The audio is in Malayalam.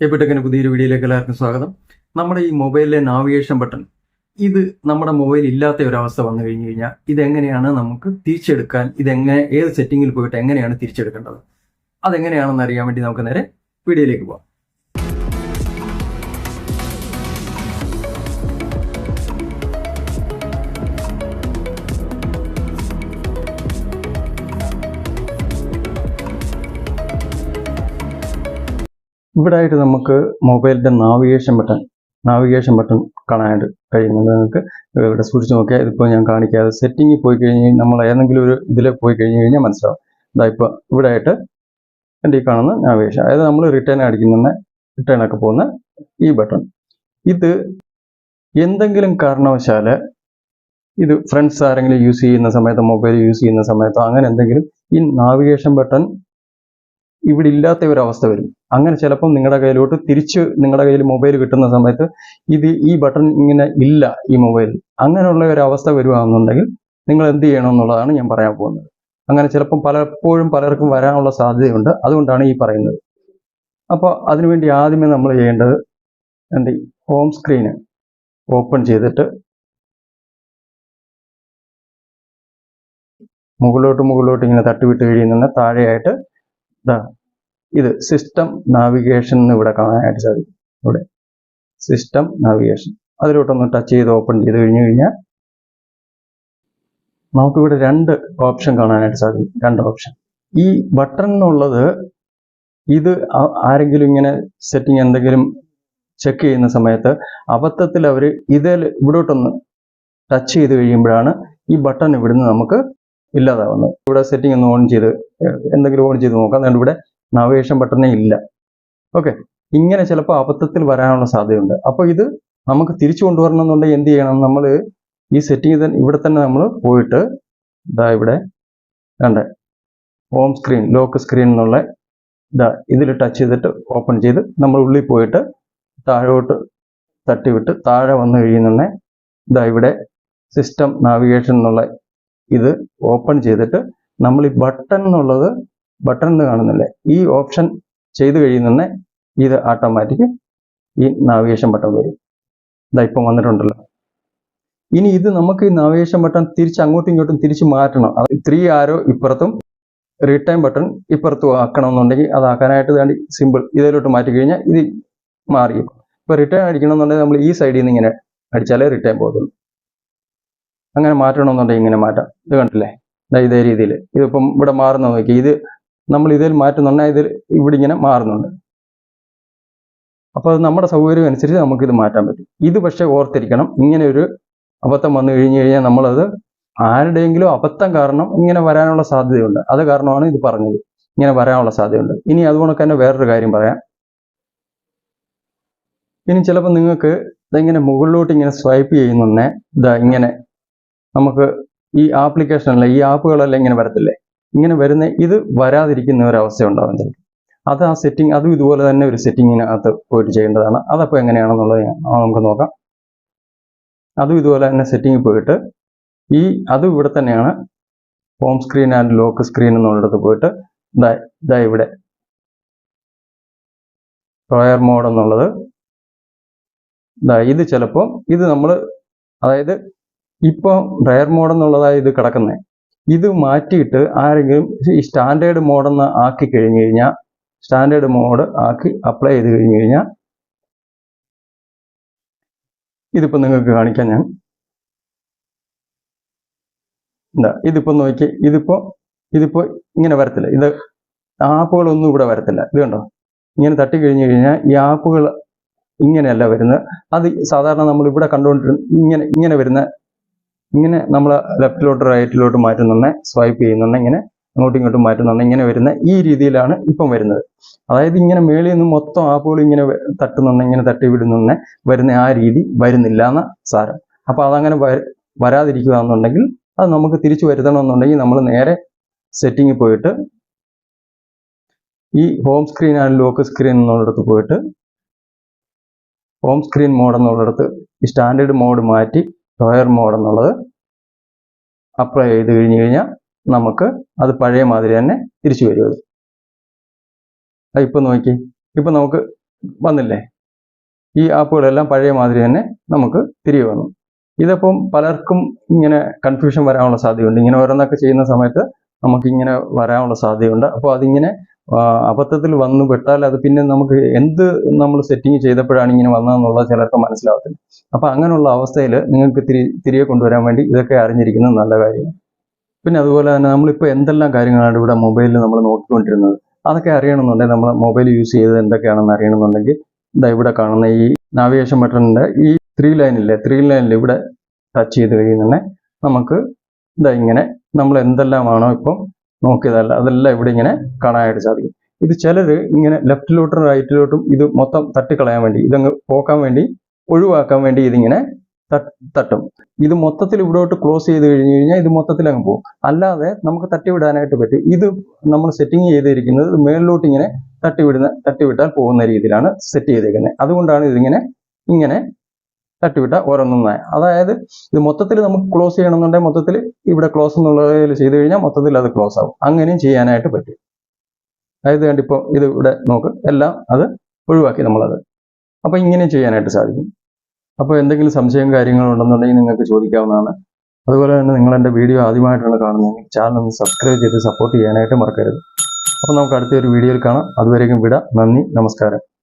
എപ്പിടെക്കിന് പുതിയൊരു വീഡിയോയിലേക്ക് എല്ലാവർക്കും സ്വാഗതം. നമ്മുടെ ഈ മൊബൈലിലെ നാവിഗേഷൻ ബട്ടൺ ഇത് നമ്മുടെ മൊബൈൽ ഇല്ലാത്ത ഒരവസ്ഥ വന്നു കഴിഞ്ഞു കഴിഞ്ഞാൽ ഇതെങ്ങനെയാണ് നമുക്ക് തിരിച്ചെടുക്കാൻ ഇതെങ്ങനെ ഏത് സെറ്റിങ്ങിൽ പോയിട്ട് എങ്ങനെയാണ് തിരിച്ചെടുക്കേണ്ടത്? അതെങ്ങനെയാണെന്ന് അറിയാൻ വേണ്ടി നമുക്ക് നേരെ വീഡിയോയിലേക്ക് പോകാം ഇവിടെ ആയിട്ട് നമുക്ക് മൊബൈലിന്റെ നാവിഗേഷൻ ബട്ടൺ നാവിഗേഷൻ ബട്ടൺ കാണാനായിട്ട് കഴിയുന്നുണ്ട് നിങ്ങൾക്ക്. ഇവിടെ സൂക്ഷിച്ച് നോക്കിയാൽ ഇതിപ്പോൾ ഞാൻ കാണിക്കാതെ സെറ്റിങ്ങിൽ പോയി കഴിഞ്ഞ് നമ്മൾ ഏതെങ്കിലും ഒരു ഇതിൽ പോയി കഴിഞ്ഞ് കഴിഞ്ഞാൽ മനസ്സിലാവും. ഇതാ ഇപ്പോൾ ഇവിടെ ആയിട്ട് എന്റെ ഈ കാണുന്ന നാവിഗേഷൻ. അതായത് നമ്മൾ റിട്ടേൺ അടിക്കുന്ന റിട്ടേൺ ഒക്കെ പോകുന്ന ഈ ബട്ടൺ. ഇത് എന്തെങ്കിലും കാരണവശാൽ ഇത് ഫ്രണ്ട്സ് ആരെങ്കിലും യൂസ് ചെയ്യുന്ന സമയത്തോ മൊബൈൽ യൂസ് ചെയ്യുന്ന സമയത്തോ അങ്ങനെ എന്തെങ്കിലും ഈ നാവിഗേഷൻ ബട്ടൺ ഇവിടെ ഇല്ലാത്ത ഒരു അവസ്ഥ വരും. അങ്ങനെ ചിലപ്പം നിങ്ങളുടെ കയ്യിലോട്ട് തിരിച്ച് നിങ്ങളുടെ കയ്യിൽ മൊബൈൽ കിട്ടുന്ന സമയത്ത് ഇത് ഈ ബട്ടൺ ഇങ്ങനെ ഇല്ല ഈ മൊബൈലിൽ അങ്ങനെയുള്ള ഒരു അവസ്ഥ വരുവാണെന്നുണ്ടെങ്കിൽ നിങ്ങൾ എന്ത് ചെയ്യണം എന്നുള്ളതാണ് ഞാൻ പറയാൻ പോകുന്നത്. അങ്ങനെ ചിലപ്പം പലപ്പോഴും പലർക്കും വരാനുള്ള സാധ്യതയുണ്ട്. അതുകൊണ്ടാണ് ഈ പറയുന്നത്. അപ്പോൾ അതിനുവേണ്ടി ആദ്യമേ നമ്മൾ ചെയ്യേണ്ടത് എന്ത്? ഹോം സ്ക്രീന് ഓപ്പൺ ചെയ്തിട്ട് മുകളിലോട്ട് മുകളിലോട്ട് ഇങ്ങനെ തട്ടിവിട്ട് കഴിയുന്ന താഴെയായിട്ട് ഇതാ ഇത് സിസ്റ്റം നാവിഗേഷൻ എന്ന് ഇവിടെ കാണാനായിട്ട് സാധിക്കും. ഇവിടെ സിസ്റ്റം നാവിഗേഷൻ അതിലോട്ടൊന്ന് ടച്ച് ചെയ്ത് ഓപ്പൺ ചെയ്ത് കഴിഞ്ഞു കഴിഞ്ഞാൽ നമുക്കിവിടെ രണ്ട് ഓപ്ഷൻ കാണാനായിട്ട് സാധിക്കും. രണ്ട് ഓപ്ഷൻ ഈ ബട്ടൺ എന്നുള്ളത് ഇത് ആരെങ്കിലും ഇങ്ങനെ സെറ്റിംഗ് എന്തെങ്കിലും ചെക്ക് ചെയ്യുന്ന സമയത്ത് അബദ്ധത്തിൽ അവർ ഇതിൽ ഇവിടോട്ടൊന്ന് ടച്ച് ചെയ്ത് കഴിയുമ്പോഴാണ് ഈ ബട്ടൺ ഇവിടുന്ന് നമുക്ക് ഇല്ലാതാവുന്നത്. ഇവിടെ സെറ്റിംഗ് ഒന്ന് ഓൺ ചെയ്ത് എന്തെങ്കിലും ഓൺ ചെയ്ത് നോക്കാം. അതുകൊണ്ട് ഇവിടെ നവേഷൻ ബട്ടണേ ഇല്ല. ഓക്കെ ഇങ്ങനെ ചിലപ്പോൾ അബദ്ധത്തിൽ വരാനുള്ള സാധ്യതയുണ്ട്. അപ്പോൾ ഇത് നമുക്ക് തിരിച്ചു കൊണ്ടുവരണം എന്നുണ്ടെങ്കിൽ എന്ത് ചെയ്യണം? നമ്മൾ ഈ സെറ്റിംഗ് ഇവിടെ തന്നെ നമ്മൾ പോയിട്ട് ഇതാ ഇവിടെ കണ്ടേ. ഹോം സ്ക്രീൻ ലോക്ക് സ്ക്രീൻ എന്നുള്ള ഇതാ ഇതിൽ ടച്ച് ചെയ്തിട്ട് ഓപ്പൺ ചെയ്ത് നമ്മൾ ഉള്ളിൽ പോയിട്ട് താഴോട്ട് തട്ടിവിട്ട് താഴെ വന്നു കഴിയുന്നുണ്ടെ ഇതാ ഇവിടെ സിസ്റ്റം നാവിഗേഷൻ എന്നുള്ള ഇത് ഓപ്പൺ ചെയ്തിട്ട് നമ്മൾ ഈ ബട്ടൺ എന്നുള്ളത് ബട്ടൺ എന്ന് കാണുന്നില്ലേ? ഈ ഓപ്ഷൻ ചെയ്ത് കഴിയുന്നേ ഇത് ഓട്ടോമാറ്റിക് ഈ നാവിഗേഷൻ ബട്ടൺ വരും. ഇതാ ഇപ്പം വന്നിട്ടുണ്ടല്ലോ. ഇനി ഇത് നമുക്ക് ഈ നാവിഗേഷൻ ബട്ടൺ തിരിച്ച് അങ്ങോട്ടും ഇങ്ങോട്ടും തിരിച്ച് മാറ്റണം. അത് ത്രീ ആരോ ഇപ്പുറത്തും റിട്ടേൺ ബട്ടൺ ഇപ്പുറത്തും ആക്കണം എന്നുണ്ടെങ്കിൽ അതാക്കാനായിട്ട് വേണ്ടി സിമ്പിൾ ഇതിലോട്ട് മാറ്റി കഴിഞ്ഞാൽ ഇത് മാറി ഇപ്പൊ റിട്ടേൺ അടിക്കണം എന്നുണ്ടെങ്കിൽ നമ്മൾ ഈ സൈഡിൽ നിന്ന് ഇങ്ങനെ അടിച്ചാലേ റിട്ടേൺ പോകത്തുള്ളൂ. അങ്ങനെ മാറ്റണമെന്നുണ്ടെങ്കിൽ ഇങ്ങനെ മാറ്റാം. ഇത് കണ്ടില്ലേ? ഇതാ രീതിയിൽ. ഇതിപ്പം ഇവിടെ മാറുന്ന നോക്കി. ഇത് നമ്മൾ ഇതിൽ മാറ്റുന്നുണ്ടെങ്കിൽ ഇതിൽ ഇവിടെ ഇങ്ങനെ മാറുന്നുണ്ട്. അപ്പോൾ അത് നമ്മുടെ സൗകര്യം അനുസരിച്ച് ഇത് മാറ്റാൻ പറ്റും. ഇത് പക്ഷേ ഓർത്തിരിക്കണം ഇങ്ങനെ ഒരു അബദ്ധം വന്നു കഴിഞ്ഞു കഴിഞ്ഞാൽ നമ്മളത് ആരുടെയെങ്കിലും അബദ്ധം കാരണം ഇങ്ങനെ വരാനുള്ള സാധ്യതയുണ്ട്. അത് കാരണമാണ് ഇത് പറഞ്ഞത്. ഇങ്ങനെ വരാനുള്ള സാധ്യതയുണ്ട്. ഇനി അതുകൊണ്ട് തന്നെ വേറൊരു കാര്യം പറയാം. ഇനി ചിലപ്പോൾ നിങ്ങൾക്ക് ഇതെങ്ങനെ മുകളിലോട്ട് ഇങ്ങനെ സ്വൈപ്പ് ചെയ്യുന്നുണ്ടേ ഇതാ ഇങ്ങനെ നമുക്ക് ഈ ആപ്ലിക്കേഷനല്ല ഈ ആപ്പുകളെല്ലാം ഇങ്ങനെ വരത്തില്ലേ? ഇങ്ങനെ വരുന്ന ഇത് വരാതിരിക്കുന്ന ഒരു അവസ്ഥ ഉണ്ടാവും ചിലപ്പോൾ അത് ആ സെറ്റിംഗ് അതും ഇതുപോലെ തന്നെ ഒരു സെറ്റിങ്ങിനകത്ത് പോയിട്ട് ചെയ്യേണ്ടതാണ്. അതപ്പോൾ എങ്ങനെയാണെന്നുള്ളത് നമുക്ക് നോക്കാം. അതും ഇതുപോലെ തന്നെ സെറ്റിംഗിൽ പോയിട്ട് ഈ അതും ഇവിടെ തന്നെയാണ്. Home screen and lock screen എന്നുള്ളിടത്ത് പോയിട്ട് ഇതാ ഇവിടെ. പ്രയർ മോഡ് എന്നുള്ളത്. ഇതാ ഇത് ചിലപ്പോൾ ഇത് നമ്മൾ അതായത് ഇപ്പോൾ ഡ്രയർ മോഡ് എന്നുള്ളതായി ഇത് കിടക്കുന്നത് ഇത് മാറ്റിയിട്ട് ആരെങ്കിലും ഈ സ്റ്റാൻഡേർഡ് മോഡെന്ന് ആക്കി കഴിഞ്ഞു കഴിഞ്ഞാൽ സ്റ്റാൻഡേർഡ് മോഡ് ആക്കി അപ്ലൈ ചെയ്ത് കഴിഞ്ഞു കഴിഞ്ഞാൽ ഇതിപ്പോൾ നിങ്ങൾക്ക് കാണിക്കാം ഞാൻ. എന്താ ഇതിപ്പോൾ നോക്കി ഇതിപ്പോൾ ഇതിപ്പോൾ ഇങ്ങനെ വരത്തില്ല. ഇത് ആപ്പുകളൊന്നും ഇവിടെ വരത്തില്ല. ഇത് കണ്ടോ? ഇങ്ങനെ തട്ടി കഴിഞ്ഞു കഴിഞ്ഞാൽ ഈ ആപ്പുകൾ ഇങ്ങനെയല്ല വരുന്നത്. അത് സാധാരണ നമ്മൾ ഇവിടെ കണ്ടുകൊണ്ടിരുന്ന ഇങ്ങനെ ഇങ്ങനെ വരുന്ന ഇങ്ങനെ നമ്മൾ ലെഫ്റ്റിലോട്ട് റൈറ്റിലോട്ട് മാറ്റുന്നുണ്ടെ സ്വൈപ്പ് ചെയ്യുന്നുണ്ട് ഇങ്ങനെ അങ്ങോട്ടും ഇങ്ങോട്ടും മാറ്റുന്നുണ്ട് ഇങ്ങനെ വരുന്ന ഈ രീതിയിലാണ് ഇപ്പം വരുന്നത്. അതായത് ഇങ്ങനെ മേളിൽ നിന്ന് മൊത്തം ആപ്പുകൾ ഇങ്ങനെ തട്ടുന്നുണ്ട് ഇങ്ങനെ തട്ടി വിടുന്നുണ്ട് വരുന്ന ആ രീതി വരുന്നില്ല എന്ന സാരം. അപ്പൊ അതങ്ങനെ വര- വരാതിരിക്കുക എന്നുണ്ടെങ്കിൽ അത് നമുക്ക് തിരിച്ചു വരുത്തണമെന്നുണ്ടെങ്കിൽ നമ്മൾ നേരെ സെറ്റിങ്ങിൽ പോയിട്ട് ഈ home screen and lock screen എന്നുള്ളിടത്ത് പോയിട്ട് ഹോം സ്ക്രീൻ മോഡ് ഈ സ്റ്റാൻഡേർഡ് മോഡ് മാറ്റി ഡ്രോയർ മോഡ് എന്നുള്ളത് അപ്ലൈ ചെയ്ത് കഴിഞ്ഞ് കഴിഞ്ഞാൽ നമുക്ക് അത് പഴയ മാതിരി തന്നെ തിരിച്ചു വരും അത്. ഇപ്പൊ നോക്കി. ഇപ്പൊ നമുക്ക് വന്നില്ലേ? ഈ ആപ്പുകളെല്ലാം പഴയ മാതിരി തന്നെ നമുക്ക് തിരികെ വന്നു. ഇതിപ്പം പലർക്കും ഇങ്ങനെ കൺഫ്യൂഷൻ വരാനുള്ള സാധ്യതയുണ്ട്. ഇങ്ങനെ ഓരോന്നൊക്കെ ചെയ്യുന്ന സമയത്ത് നമുക്ക് ഇങ്ങനെ വരാനുള്ള സാധ്യതയുണ്ട്. അപ്പോൾ അതിങ്ങനെ അബദ്ധത്തിൽ വന്നു പെട്ടാൽ അത് പിന്നെ നമുക്ക് എന്ത് നമ്മൾ സെറ്റിംഗ് ചെയ്തപ്പോഴാണ് ഇങ്ങനെ വന്നതെന്നുള്ളത് ചിലർക്ക് മനസ്സിലാവത്തില്ല. അപ്പോൾ അങ്ങനെയുള്ള അവസ്ഥയിൽ നിങ്ങൾക്ക് തിരി തിരികെ കൊണ്ടുവരാൻ വേണ്ടി ഇതൊക്കെ അറിഞ്ഞിരിക്കുന്നത് നല്ല കാര്യമാണ്. പിന്നെ അതുപോലെ തന്നെ നമ്മളിപ്പോൾ എന്തെല്ലാം കാര്യങ്ങളാണ് ഇവിടെ മൊബൈലിൽ നമ്മൾ നോക്കിക്കൊണ്ടിരുന്നത്? അതൊക്കെ അറിയണമെന്നുണ്ടെങ്കിൽ നമ്മൾ മൊബൈൽ യൂസ് ചെയ്തത് എന്തൊക്കെയാണെന്ന് അറിയണമെന്നുണ്ടെങ്കിൽ ഇതാ ഇവിടെ കാണുന്ന ഈ നാവിഗേഷൻ ബട്ടണിന്റെ ഈ ത്രീ ലൈനില്ലേ ത്രീ ലൈനിൽ ഇവിടെ ടച്ച് ചെയ്ത് കഴിഞ്ഞാൽ നമുക്ക് ഇതാ ഇങ്ങനെ നമ്മൾ എന്തെല്ലാമാണോ ഇപ്പം നോക്കിയതല്ല. അതെല്ലാം ഇവിടെ ഇങ്ങനെ കാണാനായിട്ട് സാധിക്കും. ഇത് ചിലർ ഇങ്ങനെ ലെഫ്റ്റിലോട്ടും റൈറ്റിലോട്ടും ഇത് മൊത്തം തട്ടിക്കളയാൻ വേണ്ടി ഇതങ്ങ് പോക്കാൻ വേണ്ടി ഒഴിവാക്കാൻ വേണ്ടി ഇതിങ്ങനെ തട്ട് ഇത് മൊത്തത്തിൽ ഇവിടോട്ട് ക്ലോസ് ചെയ്ത് കഴിഞ്ഞ് കഴിഞ്ഞാൽ ഇത് മൊത്തത്തിൽ അങ്ങ് പോകും. അല്ലാതെ നമുക്ക് തട്ടിവിടാനായിട്ട് പറ്റും. ഇത് നമ്മൾ സെറ്റിംഗ് ചെയ്തിരിക്കുന്നത് മേളിലോട്ട് ഇങ്ങനെ തട്ടിവിടുന്ന തട്ടിവിട്ടാൽ പോകുന്ന രീതിയിലാണ് സെറ്റ് ചെയ്തിരിക്കുന്നത് അതുകൊണ്ടാണ് ഇതിങ്ങനെ ഇങ്ങനെ തട്ടിവിട്ട ഓരോന്നൊന്നായി അതായത് ഇത് മൊത്തത്തിൽ നമുക്ക് ക്ലോസ് ചെയ്യണമെന്നുണ്ടെങ്കിൽ മൊത്തത്തിൽ ഇവിടെ ക്ലോസ് എന്നുള്ളതിൽ ചെയ്ത് കഴിഞ്ഞാൽ മൊത്തത്തിൽ അത് ക്ലോസ് ആവും. അങ്ങനെയും ചെയ്യാനായിട്ട് പറ്റും. അതായത് കണ്ടിപ്പോൾ ഇത് ഇവിടെ നോക്ക് എല്ലാം അത് ഒഴിവാക്കി നമ്മളത്. അപ്പോൾ ഇങ്ങനെയും ചെയ്യാനായിട്ട് സാധിക്കും. അപ്പോൾ എന്തെങ്കിലും സംശയം കാര്യങ്ങളുണ്ടെന്നുണ്ടെങ്കിൽ നിങ്ങൾക്ക് ചോദിക്കാവുന്നതാണ്. അതുപോലെ തന്നെ നിങ്ങൾ എന്റെ വീഡിയോ ആദ്യമായിട്ടാണ് കാണുന്നതെങ്കിൽ ചാനൽ ഒന്ന് സബ്സ്ക്രൈബ് ചെയ്ത് സപ്പോർട്ട് ചെയ്യാനായിട്ട് മറക്കരുത്. അപ്പോൾ നമുക്ക് അടുത്തൊരു വീഡിയോയിൽ കാണാം. അതുവരേക്കും വിടാം. നന്ദി. നമസ്കാരം.